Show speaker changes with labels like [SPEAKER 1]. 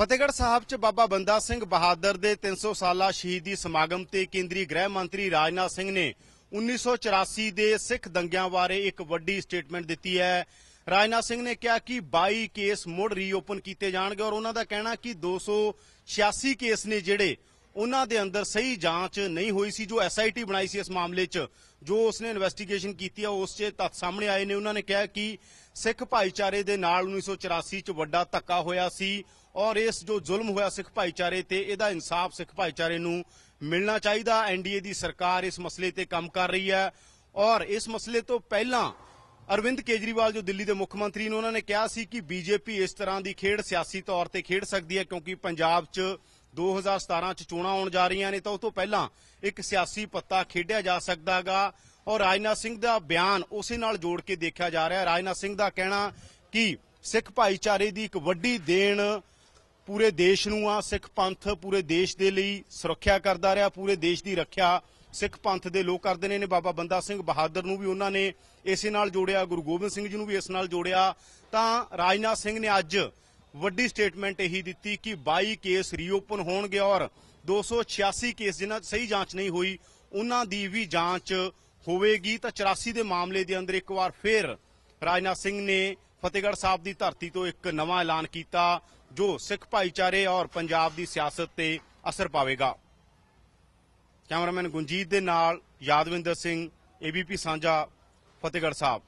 [SPEAKER 1] ਫਤਿਹਗੜ੍ਹ ਸਾਹਿਬ 'ਚ ਬਾਬਾ ਬੰਦਾ ਸਿੰਘ ਬਹਾਦਰ ਦੇ 300 ਸਾਲਾ ਸ਼ਹੀਦੀ ਸਮਾਗਮ ਤੇ ਕੇਂਦਰੀ ਗ੍ਰਹਿ ਮੰਤਰੀ ਰਾਜਨਾਥ ਸਿੰਘ ਨੇ 1984 ਦੇ ਸਿੱਖ ਦੰਗਿਆਂ ਬਾਰੇ ਇੱਕ ਵੱਡੀ ਸਟੇਟਮੈਂਟ ਦਿੱਤੀ ਹੈ। ਰਾਜਨਾਥ ਸਿੰਘ ਨੇ ਕਿਹਾ ਕਿ 22 ਕੇਸ ਮੁੜ ਰੀਓਪਨ ਕੀਤੇ ਜਾਣਗੇ ਔਰ ਉਹਨਾਂ ਦਾ ਕਹਿਣਾ ਕਿ 286 ਕੇਸ ਨੇ ਜਿਹੜੇ ਉਹਨਾਂ ਦੇ ਅੰਦਰ ਸਹੀ ਜਾਂਚ ਨਹੀਂ ਹੋਈ ਸੀ ਜੋ ਐਸਆਈਟੀ ਬਣਾਈ ਸੀ ਇਸ ਮਾਮਲੇ 'ਚ, ਜੋ ਉਸਨੇ ਇਨਵੈਸਟੀਗੇਸ਼ਨ ਕੀਤੀ ਆ, ਉਸ 'ਚ ਤੱਥ ਸਾਹਮਣੇ ਆਏ ਨੇ। ਉਹਨਾਂ ਨੇ ਕਿਹਾ ਕਿ ਸਿੱਖ ਭਾਈਚਾਰੇ ਦੇ ਨਾਲ 1984 'ਚ ਵੱਡਾ ਧੱਕਾ ਹੋਇਆ ਸੀ ਔਰ ਇਸ ਜੋ ਜ਼ੁਲਮ ਹੋਇਆ ਸਿੱਖ ਭਾਈਚਾਰੇ ਤੇ, ਇਹਦਾ ਇਨਸਾਫ ਸਿੱਖ ਭਾਈਚਾਰੇ ਨੂੰ ਮਿਲਣਾ ਚਾਹੀਦਾ। ਐਨਡੀਏ ਦੀ ਸਰਕਾਰ ਇਸ ਮਸਲੇ ਤੇ ਕੰਮ ਕਰ ਰਹੀ ਹੈ ਔਰ ਇਸ ਮਸਲੇ ਤੋਂ ਪਹਿਲਾਂ ਅਰਵਿੰਦ ਕੇਜਰੀਵਾਲ, ਜੋ ਦਿੱਲੀ ਦੇ ਮੁੱਖ ਮੰਤਰੀ ਨੇ, ਉਹਨਾਂ ਨੇ ਕਿਹਾ ਸੀ ਕਿ ਬੀਜੇਪੀ ਇਸ ਤਰ੍ਹਾਂ ਦੀ ਖੇਡ ਸਿਆਸੀ ਤੌਰ ਤੇ ਖੇਡ ਸਕਦੀ ਹੈ ਕਿਉਂਕਿ ਪੰਜਾਬ 'ਚ 2017 'ਚ ਚੋਣਾਂ ਆਉਣ ਜਾ ਰਹੀਆਂ ਨੇ ਤਾਂ ਉਸ ਤੋਂ ਪਹਿਲਾਂ ਇੱਕ ਸਿਆਸੀ ਪੱਤਾ ਖੇਡਿਆ ਜਾ ਸਕਦਾਗਾ। ਔਰ ਰਾਜਨਾਥ ਸਿੰਘ ਦਾ ਬਿਆਨ ਉਸੇ ਨਾਲ ਜੋੜ ਕੇ ਦੇਖਿਆ ਜਾ ਰਿਹਾ। ਰਾਜਨਾਥ ਸਿੰਘ ਦਾ ਕਹਿਣਾ ਕਿ ਸਿੱਖ ਭਾਈਚਾਰੇ ਦੀ ਇੱਕ ਵੱਡੀ ਦੇਣ ਪੂਰੇ ਦੇਸ਼ ਨੂੰ ਆ। ਸਿੱਖ ਪੰਥ ਪੂਰੇ ਦੇਸ਼ ਦੇ ਲਈ ਸੁਰੱਖਿਆ ਕਰਦਾ ਰਿਹਾ, ਪੂਰੇ ਦੇਸ਼ ਦੀ ਰੱਖਿਆ ਸਿੱਖ ਪੰਥ ਦੇ ਲੋਕ ਕਰਦੇ ਨੇ ਨੇ ਬਾਬਾ ਬੰਦਾ ਸਿੰਘ ਬਹਾਦਰ ਨੂੰ ਵੀ ਉਹਨਾਂ ਨੇ ਇਸੇ ਨਾਲ ਜੋੜਿਆ, ਗੁਰੂ ਗੋਬਿੰਦ ਸਿੰਘ ਜੀ ਨੂੰ ਵੀ ਇਸ ਨਾਲ ਜੋੜਿਆ। ਤਾਂ ਰਾਜਨਾਥ ਸਿੰਘ ਨੇ ਅੱਜ ਵੱਡੀ ਸਟੇਟਮੈਂਟ ਇਹੀ ਦਿੱਤੀ ਕਿ 22 ਕੇਸ ਰੀਓਪਨ ਹੋਣਗੇ ਔਰ 286 ਕੇਸ ਜਿਨ੍ਹਾਂ 'ਚ ਸਹੀ ਜਾਂਚ ਨਹੀਂ ਹੋਈ, ਉਹਨਾਂ ਦੀ ਵੀ ਜਾਂਚ ਹੋਵੇਗੀ। ਤਾਂ 84 ਦੇ ਮਾਮਲੇ ਦੇ ਅੰਦਰ ਇੱਕ ਵਾਰ ਫੇਰ ਰਾਜਨਾਥ ਸਿੰਘ ਨੇ ਫਤਿਹਗੜ੍ਹ ਸਾਹਿਬ ਦੀ ਧਰਤੀ ਤੋਂ ਇੱਕ ਨਵਾਂ ਐਲਾਨ ਕੀਤਾ, ਜੋ ਸਿੱਖ ਭਾਈਚਾਰੇ ਔਰ ਪੰਜਾਬ ਦੀ ਸਿਆਸਤ ਤੇ ਅਸਰ ਪਾਵੇਗਾ। ਕੈਮਰਾਮੈਨ ਗੁੰਜੀਤ ਦੇ ਨਾਲ ਯਾਦਵਿੰਦਰ ਸਿੰਘ ਏਬੀਪੀ ਸਾਂਝਾ, ਫਤਿਹਗੜ੍ਹ ਸਾਹਿਬ।